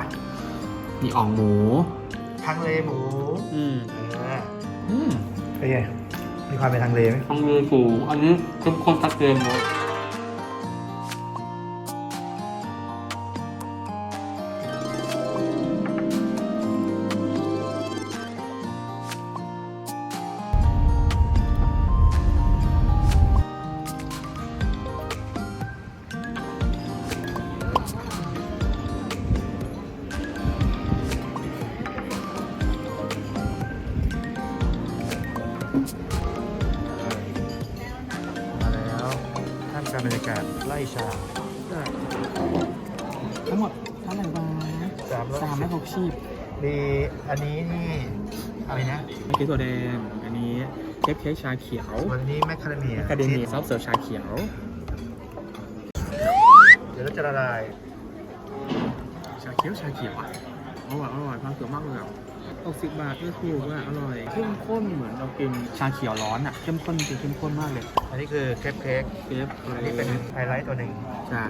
ยมีอ่องหมู ทางเลหมูอืมเอออืมเป็นไงมีความเป็นทางเลไหมอ่องหมูสูงอันนี้เข้มข้นชัดเจนเลย ทั้งหมดเท่าไหร่บาทสามร้อย สามร้อยหกสิบมีอันนี้นี่อะไรนะเมื่อกี้ถั่วแดง อันนี้เค้กเค้กชาเขียวส่วนนี้แมคคาเดเมียอะคาเดเมียซอฟต์เสิร์ฟชาเขียว เดี๋ยวเราจะละลาย ชาเขียวชาเขียวอะอร่อยอร่อยมากเกือบมากเลยอะ หกสิบบาทก็ถูกอะอร่อยเข้มข้นเหมือนเรากินชาเขียวร้อนอะเข้มข้นจริงเข้มข้นมากเลย อันนี้คือเค้กเค้กเค้กอันนี้เป็นไฮไลท์ตัวหนึ่งใช่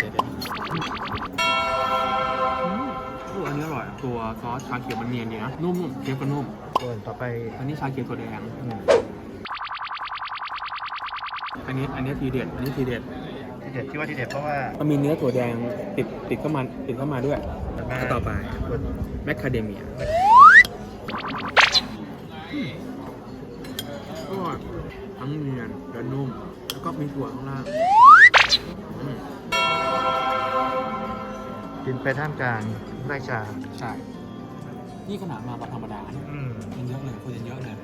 เดี๋ยวๆอืมโอ้อันนี้อร่อย ตัวซอสชาเขียวมันเนียนดีนะนุ่มๆเค้กก็นุ่มส่วนต่อไปอันนี้ชาเขียวถั่วแดงอืมอันนี้อันนี้ทีเด็ดอันนี้ทีเด็ดที่เด็ดที่ว่าที่เด็ดเพราะว่ามันมีเนื้อถั่วแดงติดติดเข้ามาติดเข้ามาด้วยมัน แล้วต่อไปส่วนแมคคาเดเมียอร่อยทั้งเนียนและนุ่ม แล้วก็มีถั่วข้างล่างอืมกินไปท่ามกลางไล่ชา ใช่ นี่ขนาดมาวันธรรมดานะอืมยังเยอะเลยคนยังเยอะเลย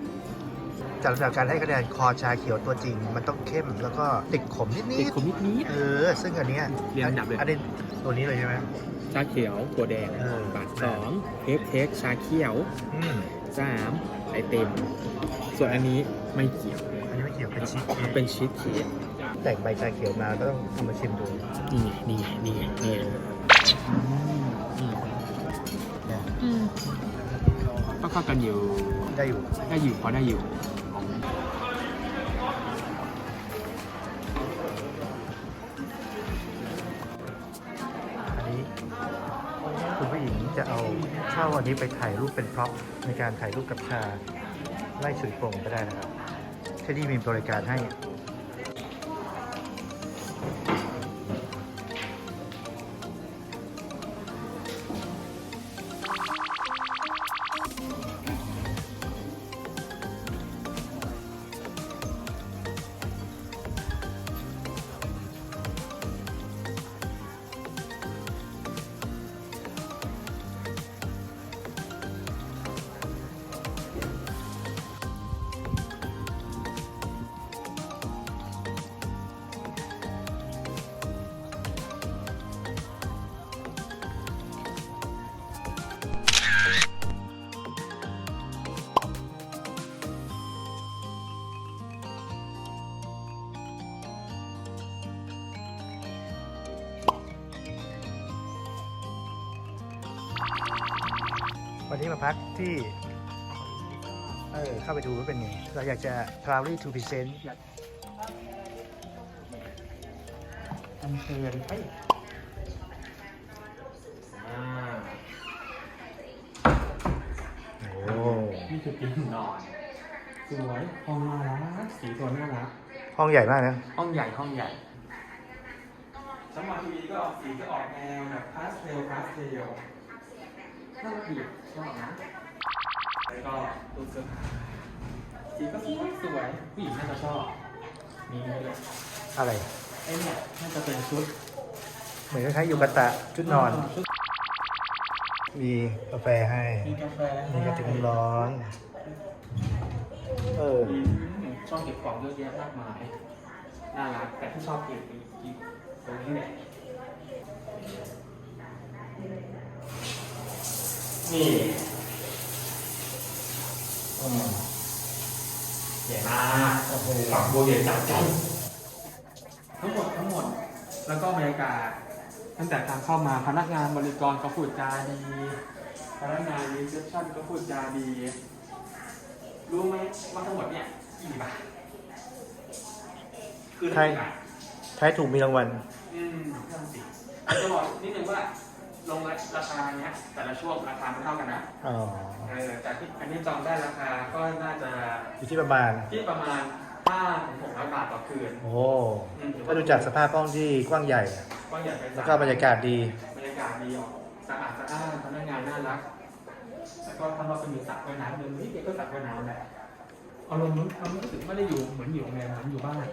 จากจากการให้คะแนนคอชาเขียวตัวจริง มันต้องเข้มแล้วก็ติดขมนิดติดๆขมนิดนิด เออ ซึ่งอันเนี้ยเรียงอันดับเลย อันนี้ตัวนี้เลยใช่ไหม ชาเขียวถั่วแดงเออ บาทสองเค้กเค้กชาเขียวอืมสามไอเต็มส่วนอันนี้ไม่เกี่ยวอันนี้ไม่เกี่ยวเป็นชีสเค้กเป็นชีสเค้กแต่งใบชาเขียวมาก็ต้องเอามาชิมดูนี่ไงนี่ไงนี่ไงนี่ไงอืมอืมเนี่ยก็เข้ากันอยู่ได้อยู่ได้อยู่พอได้อยู่ จะเอาเช่าอันนี้ไปถ่ายรูปเป็นพร็อพในการถ่ายรูปกับชาไล่ฉุยโป่งก็ได้นะครับที่นี่มีบริการให้ ที่เออเข้าไปดูว่าเป็นไง เราอยากจะ travel to present อันเชิญไปอ่าโอ้นี่คือเตียงนอน สวย ห้องน่ารัก สีสวยน่ารัก ห้องใหญ่มากนะ ห้องใหญ่ ห้องใหญ่สมาทีวีก็ออกสีจะออกแนวแบบพาสเทลพาสเทลน่ารักดีชอบนะ แล้วก็ตู้เสื้อผ้าสีก็สวยสวยผู้หญิงน่าจะชอบมีนี่ด้วยอะไร ไอ้เนี่ยน่าจะเป็นชุดเหมือนคล้ายๆยูกาตะชุดนอน ชุดมีกาแฟให้ มีกาแฟมีกระติกน้ำร้อน เอออืมช่องเก็บของเยอะแยะมากมายน่ารักแต่ที่ชอบเก็บอีกอีกตรงนี้แหละนี่อืม ใหญ่มากโอ้โหฝักบัวใหญ่จับใจทั้งหมดทั้งหมด แล้วก็บรรยากาศ ตั้งแต่ทางเข้ามาพนักงานบริกรก็พูดจาดี พนักงานรีเซพชันก็พูดจาดี รู้ไหมว่าทั้งหมดเนี่ยกี่บาทคือใช่กี่บาทใช้ถูกมีรางวัล อืมนั่นสิจะบอกนิดนึงว่า ลงราคาเนี้ย แต่ละช่วงราคาไม่เท่ากันนะอ๋อเออแต่ที่อันนี้จองได้ราคาก็น่าจะอยู่ที่ประมาณ ที่ประมาณ5ถึง600บาทต่อคืนโอ้อืมถือถ้าดูจากสภาพห้องที่กว้างใหญ่อะก็อย่าไปแล้วก็บรรยากาศดี บรรยากาศดีออกสะอาดสะอ้านพนักงานน่ารัก แล้วก็ทำเราเป็นมีสระว่ายน้ำเดินนี่เด็กก็สระว่ายน้ำแหละอารมณ์นู้นเรารู้สึกไม่ได้อยู่เหมือนอยู่โรงแรมเหมือนอยู่บ้าน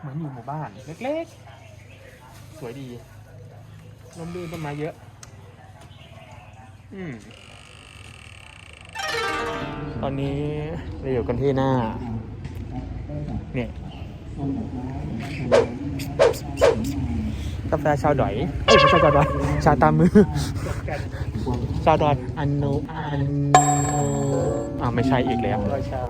เหมือนอยู่หมู่บ้านเล็กๆ สวยดี ร่มรื่นต้นไม้เยอะ อืมตอนนี้เราอยู่กันที่หน้า เนี่ยกาแฟชาวดอยเอ้ยไม่ใช่ชาวดอย ชาตามมือ ชาวดอยอันโนอันโนอ่าไม่ใช่อีกแล้วรอยชา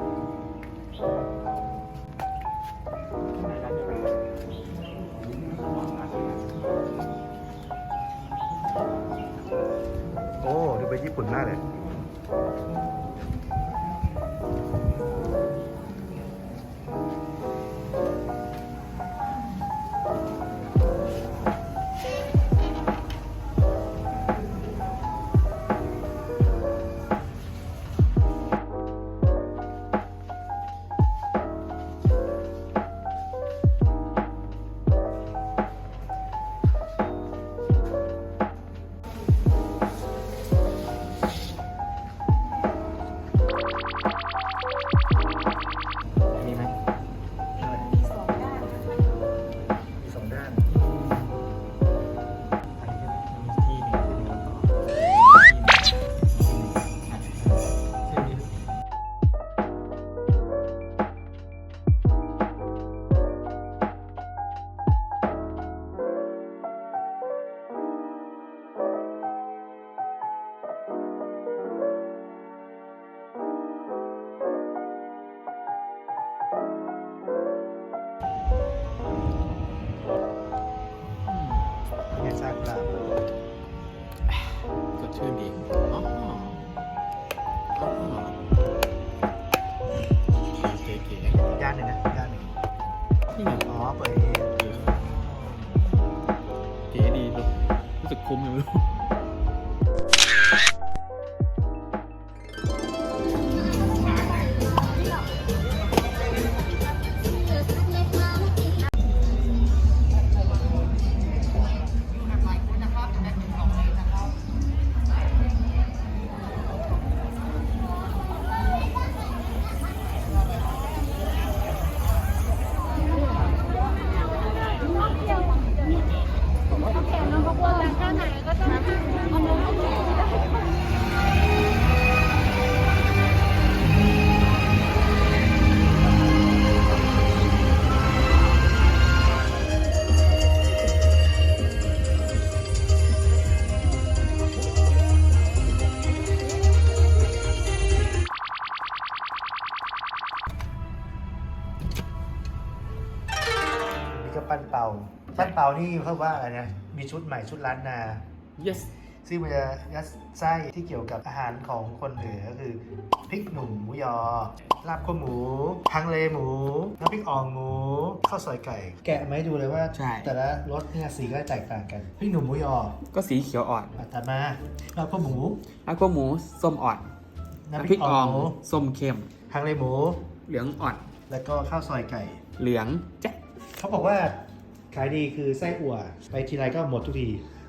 รู้สึ นเป่านี่เขาว่าอะไรนะ มีชุดใหม่ชุดล้านนา yes ซึ่งมันจะยัดไส้ที่เกี่ยวกับอาหารของคนเหนือก็คือพริกหนุ่มหมูยอ ลาบข้าวหมูฮังเลหมู น้ำพริกอ่องหมู ข้าวซอยไก่ แกะไหมาให้ดูเลยว่า ใช่ แต่ละรสเนี่ยสีก็แตกต่างกันพริกหนุ่มหมูยอก็สีเขียวอ่อนอะตัดมาลาบข้าวหมู แล้วก็หมูส้มอ่อนน้ำน้ำพพริริกกอ่อ่อองงหมูส้มเข้มฮังเลหมู เหลืองอ่อน แล้วก็ข้าวซอยไก่ เหลืองแจ๊ะเขาบอกว่า ขายดีคือไส้อั่วไปทีไรก็หมดทุกที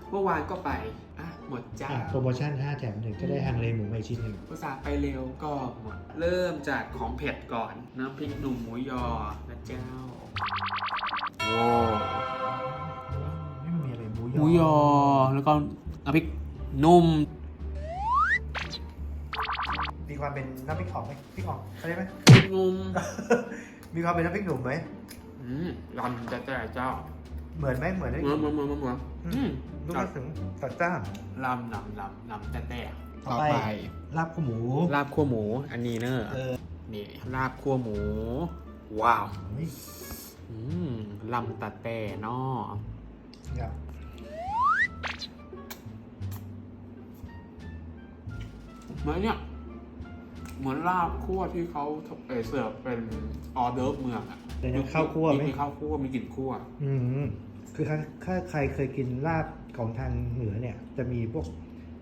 เมื่อวานก็ไปอะหมดจ้าอะโปรโมชั่น 5 แถมหนึ่งก็ได้ฮังเลหมูมาอีกชิ้นหนึ่งภาษาห์ไปเร็วก็หมด เริ่มจากของเผ็ดก่อนน้ำพริกหนุ่มหมูยอนะเจ้าโอ้ไม่มีอะไรหมูยหอมูยอแล้วก็น้ำพริกนุ่มมีความเป็นน้ำพริกอ่องไหมพริกอ่องเข้าใจไหมพริกนุ่มมีความเป็นน้ำพริกหนุ่มไหม อืมรำจะแต่เจ้า เหมือนไหมเหมือนไหมเหมือนเหมือนเหมือนเหมือนเหมือนอืมนุ่มมาถึงจัดจ้านลำลำลำลำแต่แต่ต่อไป ลาบข้าวหมู ลาบคั่วหมู อันนี้เนอะเออ นี่ลาบคั่วหมู ว้าวเฮ้ยอืมลำตัดแต่เนอครับเหมือนเนี่ย เหมือนลาบคั่วที่เขาเอ่อเสิร์ฟเป็นออเดิร์ฟเมืองอะแต่ยังข้าวคั่วไหม มีข้าวคั่วมีกลิ่นคั่ว อืม คือถ้าถ้าใครเคยกินลาบเของทางเหนือเนี่ย จะมีพวก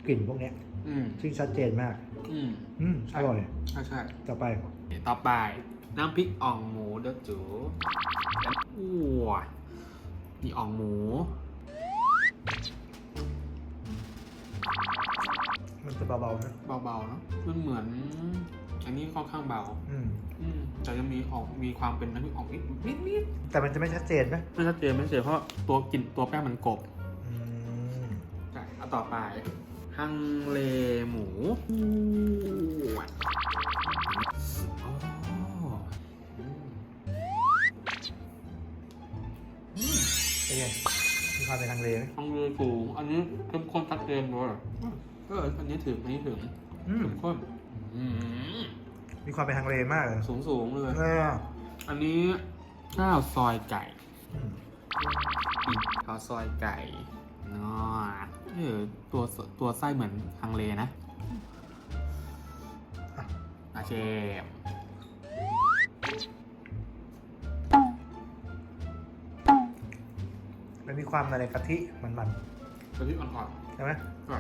กลิ่นพวกเนี้ย อืมซึ่งชัดเจนมาก อืม อืมอร่อย ใช่ใช่ต่อไป ต่อไป น้ำพริกอ่องหมูเด้อจูอ้วนี่อ่องหมู มันจะเบาๆนะ เบาๆเนาะมันเหมือน อันนี้ค่อนข้างเบาอืมอืมแต่จะมีออกมีความเป็นน้ำพริกอ่องนิดนิดนิดแต่มันจะไม่ชัดเจนไหมไม่ชัดเจนไม่ชัดเจนเพราะตัวกลิ่นตัวแป้งมันกบอืมใช่เอาต่อไปฮังเลหมูอ้วอ๋ออืมเป็นไงมีความเป็นทางเลไหมฮังเลสูงอันนี้เข้มข้นชัดเจนเลยเอออันนี้ถึงอันนี้ถึงอืม เข้มข้นอืม มีความเป็นทางเลมากเลยสูงสูงเลย เอออันนี้ข้าวซอยไก่อืมข้าวซอยไก่เนาะเออตัวสตัวไส้เหมือนฮังเลนะอะอาเชฟมันมีความอะไรกะทิมันกะทิอ่อนๆใช่ไหมๆก็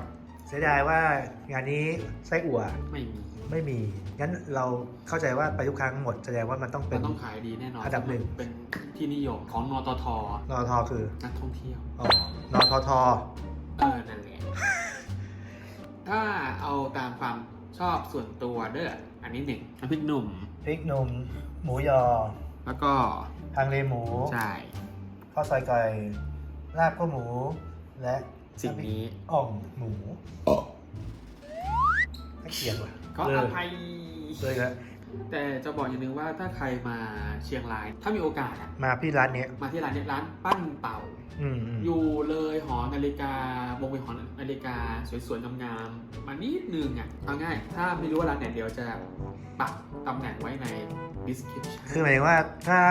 เสียดายว่างานนี้ไส้อั่วไม่มี ไม่มี งั้นเราเข้าใจว่าไปทุกครั้งหมดแสดงว่ามันต้องเป็มันน ต้องขายดีแน่นอนอันดับหนึ่ง เป็นที่นิยมของนตทนอทอคือนักท่องเที่ยว อ๋อนอทอทอเออ นั่นแหละ ถ้าเอาตามความชอบส่วนตัวเด้อ อันนี้หนึ่งน้ำพริกหนุ่ม พริกหนุ่ม หมูยอแล้วก็ทางเลหมู ใช่ข้าวซอยไก่ลาบข้าวหมู และ สิ่งนี้อ่องหมูน่าเกลียดว่ะก็เลอยภัยเลยครับแต่จะบอกอย่างหนึงว่าถ้าใครมาเชียงราย ถ้ามีโอกาสอะมาพี่ร้านเนี้ยมาที่ร้านเนี้ยร้านปั้นเต่าอืมอืมอยู่เลยหอนาฬิกาวงเวียนหอนาฬิกาสวยๆงามๆมานิดนึงอะเอาง่าย ถ้าไม่รู้ว่าร้านไหนเดียวจะปักตำแหน่งไว้ใน description คือหมายถึงว่าถ้า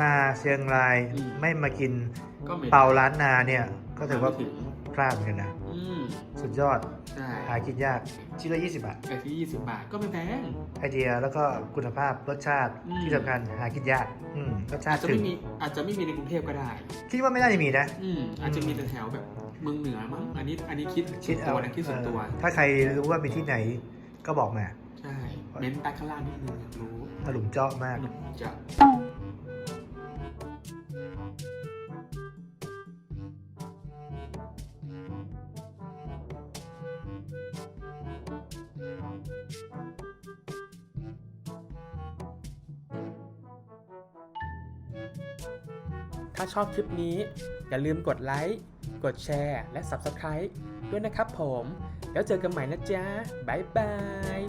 มาเชียงรายอืมไม่มากินก็ไม่เปาร้านนาเนี่ย ก็ถือว่าไม่ถึง พลาดเหมือนกันนะอืมสุดยอดใช่หากินยากชิ้นละ20 บาทไก่ที่ 20 บาทก็ไม่แพง ไอเดียแล้วก็คุณภาพรสชาติอืม ที่สำคัญหากินยากอืมรสชาอาจติจะถึไม่งมีอาจจะไม่มีในกรุงเทพก็ได้ คิดว่าไม่น่าจะมีนะ อืมอาจจะมีแต่แถวแบบเมืองเหนือมั้งอันนี้อันนี้คิดคิดส่วนเอาตัวนะคิดส่วนตัว เออถ้าใครรู้ว่ามีที่ไหนก็บอกมาใช่ เม้นต์ใต้ข้างล่างนิดนึงอยากรู้ถลุมเจาะมากหนุ่มจะ ถ้าชอบคลิปนี้ อย่าลืมกดไลค์ กดแชร์ และ Subscribe ด้วยนะครับผม แล้วเจอกันใหม่นะจ๊ะ บ๊ายบาย